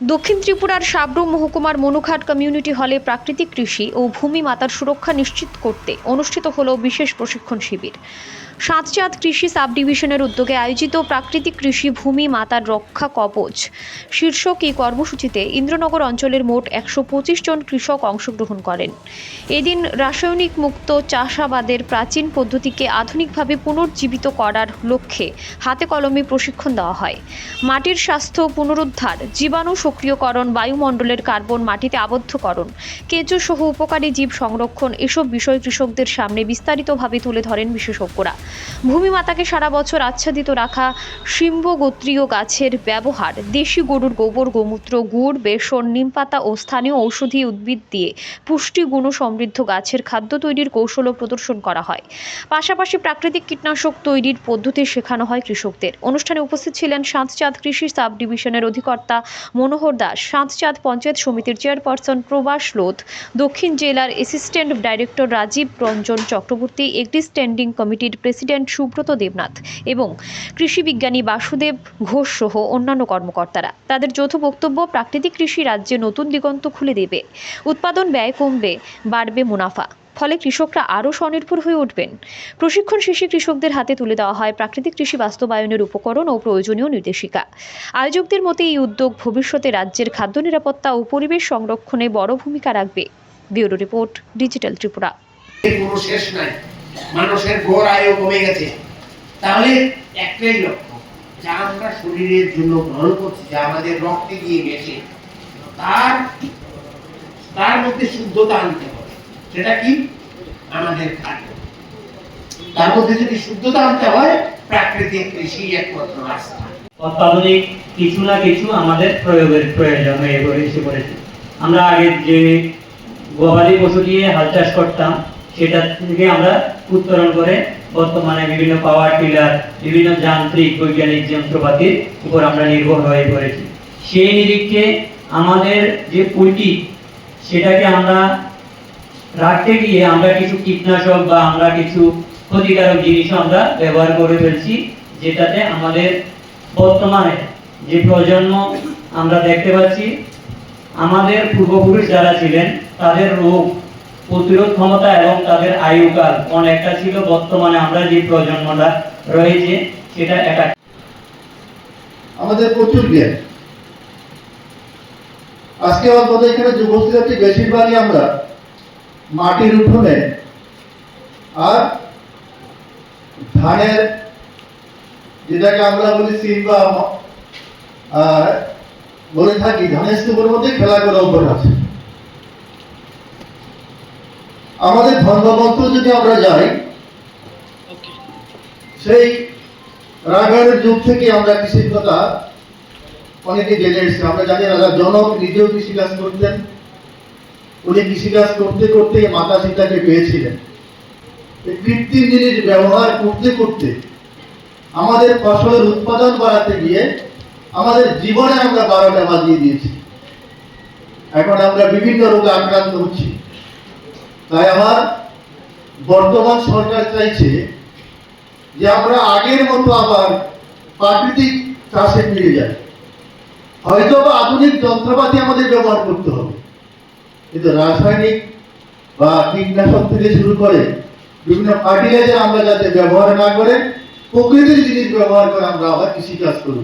দক্ষিণ ত্রিপুরার সাবরুম মহকুমার মনুঘাট কমিউনিটি হলে প্রাকৃতিক কৃষি ও ভূমি মাতার সুরক্ষা নিশ্চিত করতে অনুষ্ঠিত হল বিশেষ প্রশিক্ষণ শিবির। সাতচাঁদ কৃষি সাব ডিভিশনের উদ্যোগে আয়োজিত প্রাকৃতিক কৃষি ভূমি মাতার রক্ষা কবচ। শীর্ষক এই কর্মসূচিতে ইন্দ্রনগর অঞ্চলের মোট একশো পঁচিশ জন কৃষক অংশগ্রহণ করেন। এদিন রাসায়নিক মুক্ত চাষাবাদের প্রাচীন পদ্ধতিকে আধুনিকভাবে পুনর্জীবিত করার লক্ষ্যে হাতে কলমে প্রশিক্ষণ দেওয়া হয়। মাটির স্বাস্থ্য পুনরুদ্ধার, জীবাণু সক্রিয়করণ, বায়ুমণ্ডলের কার্বন মাটিতে আবদ্ধকরণ কেঁচো সহ উপকারী জীব সংরক্ষণ, এসব বিষয় কৃষকদের সামনে বিস্তারিতভাবে তুলে ধরেন বিশেষজ্ঞরা। ভূমিমাতাকে সারা বছর আচ্ছাদিত রাখা শিম্ব গোত্রীয় গাছের ব্যবহার, দেশি গরুর গোবর, গোমূত্র, গুড়, বেসন, নিমপাতা ও স্থানীয় ঔষধি উদ্ভিদ দিয়ে পুষ্টি গুণ সমৃদ্ধ গাছের খাদ্য তৈরির কৌশলও প্রদর্শন করা হয়। পাশাপাশি প্রাকৃতিক কীটনাশক তৈরির পদ্ধতি শেখানো হয় কৃষকদের। অনুষ্ঠানে উপস্থিত ছিলেন সাঁতচাঁদ কৃষি সাব ডিভিশনের অধিকর্তা মনোহর দাস সাঁতচাঁদ পঞ্চায়েত সমিতির চেয়ারপারসন প্রবাস লোধ, দক্ষিণ জেলার অ্যাসিস্ট্যান্ট ডাইরেক্টর রাজীব রঞ্জন চক্রবর্তী, একটি স্ট্যান্ডিং কমিটির প্রেসিডেন্ট সুব্রত দেবনাথ এবং কৃষি বিজ্ঞানী বাসুদেব ঘোষ সহ অন্যান্য কর্মকর্তারা। তাদের যৌথ বক্তব্য, প্রাকৃতিক কৃষি রাজ্যে নতুন দিগন্ত খুলে দেবে। উৎপাদন ব্যয় কমবে, বাড়বে মুনাফা। ফলে কৃষকরা আরও স্বনির্ভর হয়ে উঠবেন। প্রশিক্ষণ শেষে কৃষকদের হাতে তুলে দেওয়া হয় প্রাকৃতিক কৃষি বাস্তবায়নের উপকরণ ও প্রয়োজনীয় নির্দেশিকা। আয়োজকদের মতে এই উদ্যোগ ভবিষ্যতে রাজ্যের খাদ্য নিরাপত্তা ও পরিবেশ সংরক্ষণে বড় ভূমিকা রাখবে। Bureau report, digital Tripura. মানুষের গড় আয়ু কমে গেছে। তাহলে একটাই লক্ষ্য, যা আমরা শরীরের জন্য গ্রহণ করছি, যা আমাদের রক্তে গিয়ে গেছে, তার তার মধ্যে শুদ্ধতা আনতে হবে। সেটা কি? আমাদের খাদ্য। তার মধ্যে যদি শুদ্ধতা আনতে হয়, প্রাকৃতিক কৃষি একমাত্র রাস্তা। অত্যাধুনিক কিছু না কিছু আমাদের প্রয়োগের প্রয়োজন হয়ে এসে পড়েছে আমরা আগে যে গবাদি পশু দিয়ে হাল চাষ করতাম, সেটা থেকে আমরা উত্তরণ করে বর্তমানে বিভিন্ন পাওয়ার টিলার, বিভিন্ন যান্ত্রিক বৈজ্ঞানিক যন্ত্রপাতির উপর আমরা নির্ভর হয়ে পড়েছি। সেই নিরিখে আমাদের যে পুঁটি সেটাকে আমরা রাখতে গিয়ে আমরা কিছু কীটনাশক বা আমরা কিছু ক্ষতিকারক জিনিস আমরা ব্যবহার করে ফেলছি, যেটাতে আমাদের বর্তমানে যে প্রজন্ম আমরা দেখতে পাচ্ছি, আমাদের পূর্বপুরুষ যারা ছিলেন, তাদের রোগ প্রতিরোধ ক্ষমতা এবং তাদের আয়ুকাল অনেকটা ছিল, বর্তমানে আমরা যে প্রজন্মটা রয়েছে, সেটা একা আমাদের প্রচুর জ্ঞান। আজকে অন্তত এখানে যুবশ্রী বেশিরভাগই আমরা মাটির উঠোনে আর ধানের যেটাকে আমরা বলি সিল বা বলে থাকি ধানের স্তূপের মধ্যে খেলা করে অভ্যাস আছে। আমাদের ধর্মমন্ত্র যদি আমরা যাই সেই রাগায়ণের যুগ থেকে আমরা কৃষির কথা অনেকে জেনে এসেছি। আমরা জানি রাজা জনক নিজেও কৃষিকাজ করতেন। উনি কৃষিকাজ করতে করতে মাতা সীতাকে পেয়েছিলেন। কৃত্রিম জিনিস ব্যবহার করতে করতে আমাদের ফসলের উৎপাদন বাড়াতে গিয়ে আমাদের জীবনে আমরা বারোটা বাজিয়ে দিয়েছি। এখন আমরা বিভিন্ন রোগে আক্রান্ত হচ্ছি। তাই আমার বর্তমান সরকার চাইছে যে আমরা আগের মতো আবার প্রাকৃতিক চাষে ফিরে যাই। হয়তো বা আধুনিক যন্ত্রপাতি আমাদের ব্যবহার করতে হবে। কিন্তু রাসায়নিক বা কীটনাশক থেকে শুরু করে বিভিন্ন ফার্টিলাইজার আমরা যাতে ব্যবহার না করে, প্রকৃতির জিনিস ব্যবহার করে আমরা আবার কৃষিকাজ করব।